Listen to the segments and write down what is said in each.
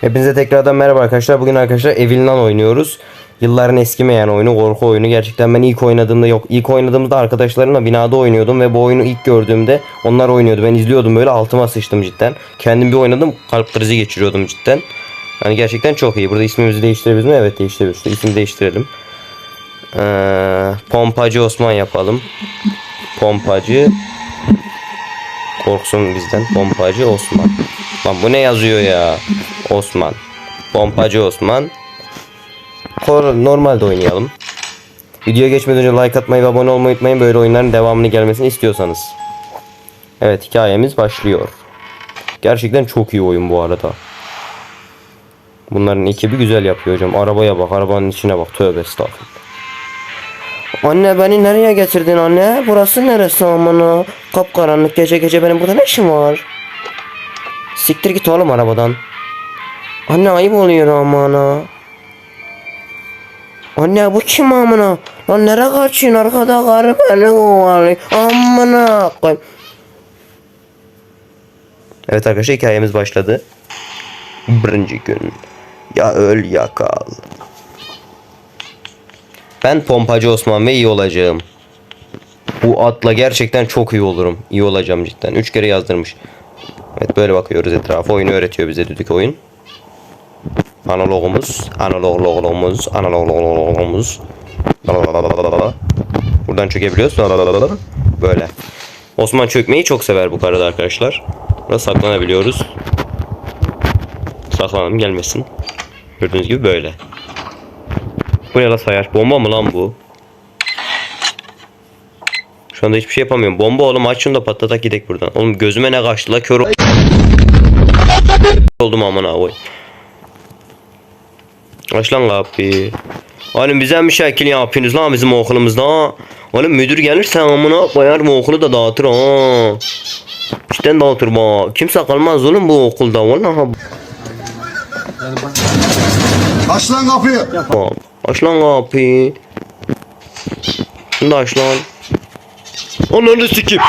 Hepinize tekrardan merhaba arkadaşlar. Bugün arkadaşlar Evil'den oynuyoruz. Yılların eskimeyen oyunu, korku oyunu. Gerçekten ben ilk oynadığımda yok. İlk oynadığımda arkadaşlarımla binada oynuyordum ve bu oyunu ilk gördüğümde onlar oynuyordu. Ben izliyordum böyle altıma sıçtım cidden. Kendim bir oynadım kalp krizi geçiriyordum cidden. Yani gerçekten çok iyi. Burada ismimizi değiştirebiliriz mi? Evet değiştirebiliriz. İsmi değiştirelim. Ee, Pompacı Osman yapalım. Pompacı Korksun bizden. Pompacı Osman. Lan bu ne yazıyor ya? Osman. Pompacı Osman. Normalde oynayalım. Videoya geçmeden önce like atmayı ve abone olmayı unutmayın. Böyle oyunların devamını gelmesini istiyorsanız. Evet hikayemiz başlıyor. Gerçekten çok iyi oyun bu arada. Bunların ekibi güzel yapıyor hocam. Arabaya bak, arabanın içine bak. Tövbe estağfurullah. Anne beni nereye getirdin anne? Burası neresi amına? Kapkaranlık gece gece benim burada ne işim var? Siktir git oğlum arabadan. Anne ayıp oluyor amına. Anne bu kim amına? Lan nereye kaçıyorsun arkada karı beni kovalıyor. Amına koyayım. Evet arkadaşlar hikayemiz başladı. Birinci gün. Ya öl ya kal. Ben pompacı Osman ve iyi olacağım. Bu atla gerçekten çok iyi olurum. İyi olacağım cidden. Üç kere yazdırmış. Evet böyle bakıyoruz etrafa. Oyunu öğretiyor bize düdük oyun. Analogumuz, analogumuz, analogumuz. Buradan çökebiliyoruz. Böyle. Osman çökmeyi çok sever bu arada arkadaşlar. Burada saklanabiliyoruz. Saklanalım gelmesin. Gördüğünüz gibi böyle. Bu ne la sayaç? Bomba mı lan bu? Şu anda hiçbir şey yapamıyorum. Bomba oğlum aç şunu da patlatak gidek buradan. Oğlum gözüme ne kaçtı la kör ol- oldum amına koy. Aç lan kapıyı. Oğlum bize bir şekil yapıyorsunuz lan bizim okulumuzda. Oğlum müdür gelirse amına koyar bu okulu da dağıtır ha. İşten dağıtır bak. Kimse kalmaz oğlum bu okulda vallahi. Aç lan kapıyı. Bak. Aç lan kapıyı. Şunu da aç lan. Ananı sikeyim.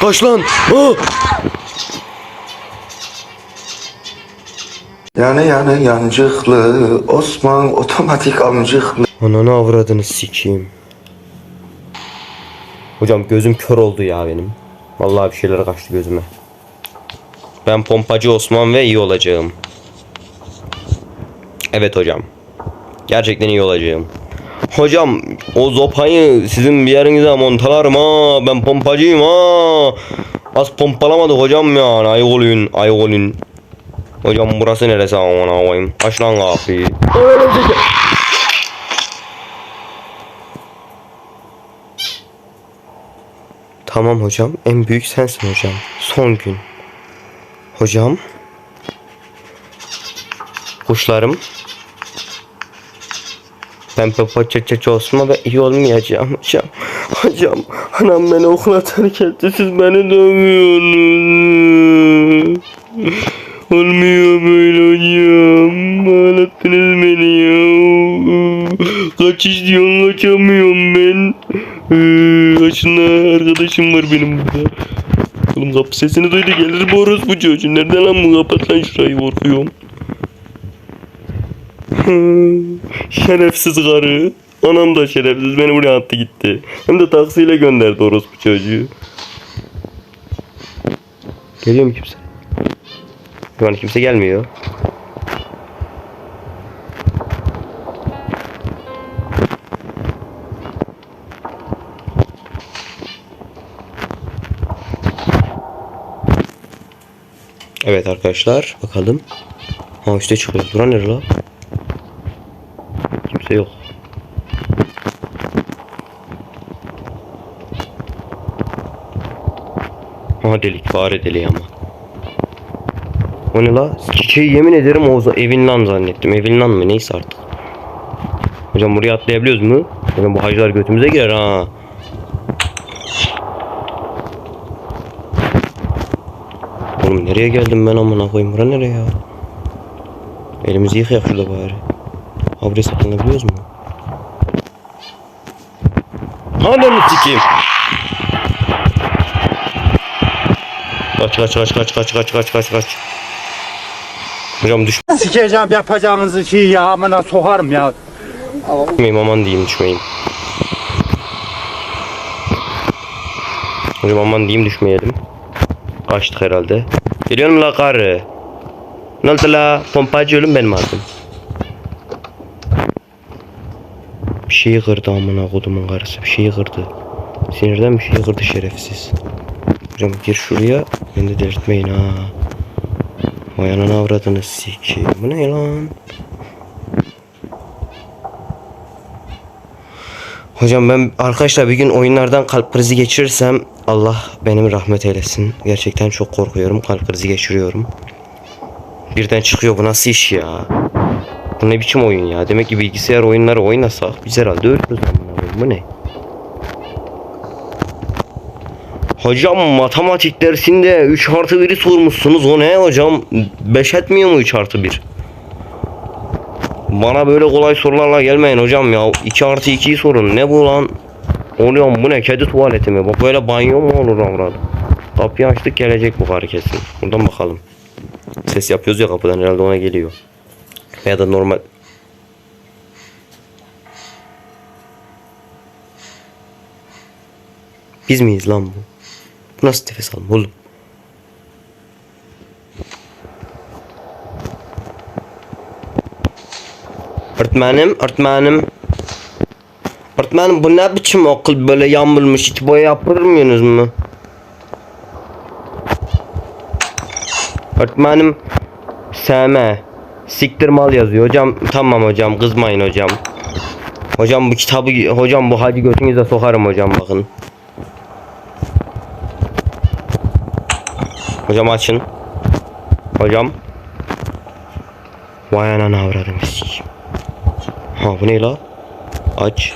Kaç lan. Ah! Yani yani yancıklı Osman otomatik amcıklı. Ananı avradını sikeyim. Hocam gözüm kör oldu ya benim. Vallahi bir şeyler kaçtı gözüme. Ben pompacı Osman ve iyi olacağım. Evet hocam. Gerçekten iyi olacağım. Hocam o zopayı sizin bir yerinize montalarım ha. Ben pompacıyım ha. Az pompalamadık hocam ya. Ay olun, ay olun. Hocam burası neresi amına koyayım? Aç lan kapıyı. Tamam hocam. En büyük sensin hocam. Son gün. Hocam. Kuşlarım. Ben Papa Çeçeç olsun ve iyi olmayacağım hocam. Hocam anam beni okula terk etti siz beni dövüyorsunuz. Olmuyor böyle hocam. Ağlattınız beni ya. Kaç istiyorsun kaçamıyorum ben. Ee, Kaçına arkadaşım var benim burada. Oğlum kapı sesini duydu gelir bu orospu çocuğu. Nereden lan bu kapat lan şurayı korkuyorum. Şerefsiz karı. Anam da şerefsiz beni buraya attı gitti. Hem de taksiyle gönderdi orospu çocuğu. Geliyor mu kimse? Şu an kimse gelmiyor. Evet arkadaşlar bakalım. Ha üstte çıkıyoruz. Bura nere la? Kimse yok. Ha delik fare deliği ama. O ne la? Çiçeği yemin ederim o evinden zannettim. Evinden mı? Neyse artık. Hocam buraya atlayabiliyoruz mu? Hocam bu hacılar götümüze girer ha. Oğlum nereye geldim ben amına koyayım? Bura nereye ya? Elimizi yıkayak şurada bari. Buraya saklanabiliyoruz mu? Ananı sikeyim. Kaç kaç kaç kaç kaç kaç kaç kaç kaç. Hocam Sikeceğim yapacağınızı şey ya amına sokarım ya. düşmeyeyim aman diyeyim düşmeyeyim. Hocam aman diyeyim düşmeyelim. Kaçtık herhalde. Geliyor mu la karı? Ne oldu la? Pompacı ölüm benim adım. Bir şeyi kırdı amına kodumun karısı. Bir şeyi kırdı. Sinirden bir şeyi kırdı şerefsiz. Hocam gir şuraya. Beni de delirtmeyin ha. Vay anana avradını sikeyim. Bu ne lan? Hocam ben arkadaşlar bir gün oyunlardan kalp krizi geçirirsem Allah benim rahmet eylesin. Gerçekten çok korkuyorum. Kalp krizi geçiriyorum. Birden çıkıyor bu nasıl iş ya? Bu ne biçim oyun ya? Demek ki bilgisayar oyunları oynasak biz herhalde ölürüz. Bu ne? Hocam matematik dersinde 3 artı 1'i sormuşsunuz. O ne hocam? 5 etmiyor mu 3 artı 1? Bana böyle kolay sorularla gelmeyin hocam ya. 2 artı 2'yi sorun. Ne bu lan? Oluyor mu? Bu ne? Kedi tuvaleti mi? Bak böyle banyo mu olur avrat? Kapıyı açtık gelecek bu karı kesin. Buradan bakalım. Ses yapıyoruz ya kapıdan herhalde ona geliyor. Ya da normal. Biz miyiz lan bu? Nasıl nefes alma oğlum? Öğretmenim, öğretmenim. Öğretmenim bu ne biçim okul böyle yağmurmuş hiç boya yapır mıyınız mı? Öğretmenim sevme. Siktir mal yazıyor hocam. Tamam hocam kızmayın hocam. Hocam bu kitabı hocam bu hadi götünüze sokarım hocam bakın. Hocam açın. Hocam. Vay anana avradım. Ha bu ne la? Aç.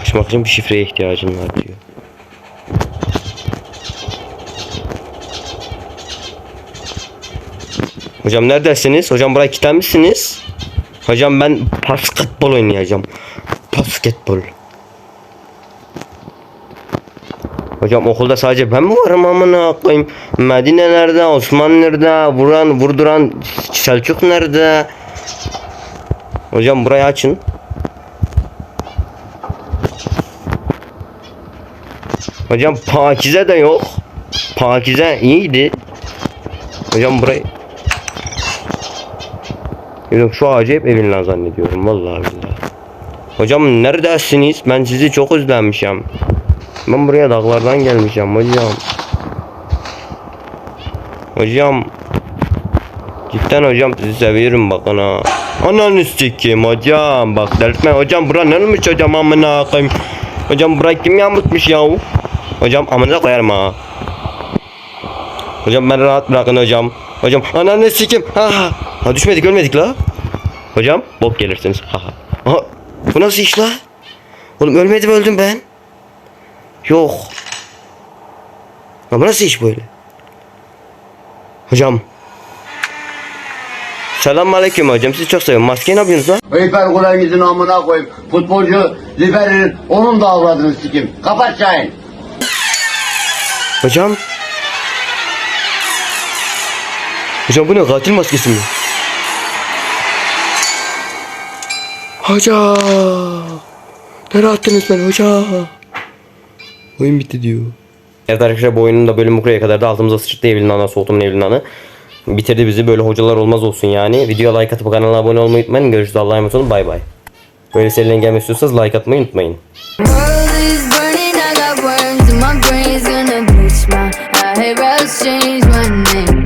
Açmak için bir şifreye ihtiyacın var diyor. Hocam neredesiniz? Hocam buraya kilitlenmişsiniz. Hocam ben basketbol oynayacağım. Basketbol. Hocam okulda sadece ben mi varım amına koyayım? Medine nerede? Osman nerede? Vuran, vurduran Selçuk nerede? Hocam burayı açın. Hocam Pakize de yok. Pakize iyiydi. Hocam burayı Yok şu hep evinden zannediyorum vallahi billahi. Hocam neredesiniz? Ben sizi çok özlemişim. Ben buraya dağlardan gelmişim hocam. Hocam. Cidden hocam sizi seviyorum bakın ha. Ananı sikeyim hocam. Bak delirtme hocam bura ne olmuş hocam amına koyayım. Hocam burayı kim yamutmuş ya? Hocam amına koyarım ha. Hocam beni rahat bırakın hocam. Hocam ananı sikeyim. Ha ha. Düşmedik ölmedik la. Hocam bok gelirsiniz. Ha. Aha, bu nasıl iş la? Oğlum ölmedim öldüm ben. Yok. Bu nasıl iş böyle? Hocam. Selam aleyküm hocam. Sizi çok seviyorum. Maskeyi ne yapıyorsunuz lan? Heyper kulağınızın amına koyayım. Futbolcu Liber'in onun da avradını sikim. Kapat Şahin. Hocam. Hocam bu ne? Katil maskesi mi? Hocam. Nereye attınız beni hocam? Oyun bitti diyor. Evet arkadaşlar bu oyunun da bölümü buraya kadar da altımıza sıçrattı evlinin anası Sultan'ın evlinin anı. Bitirdi bizi böyle hocalar olmaz olsun yani. Videoya like atıp kanala abone olmayı unutmayın. Görüşürüz Allah'a emanet olun bay bay. Böyle serilerin gelmesi istiyorsanız like atmayı unutmayın.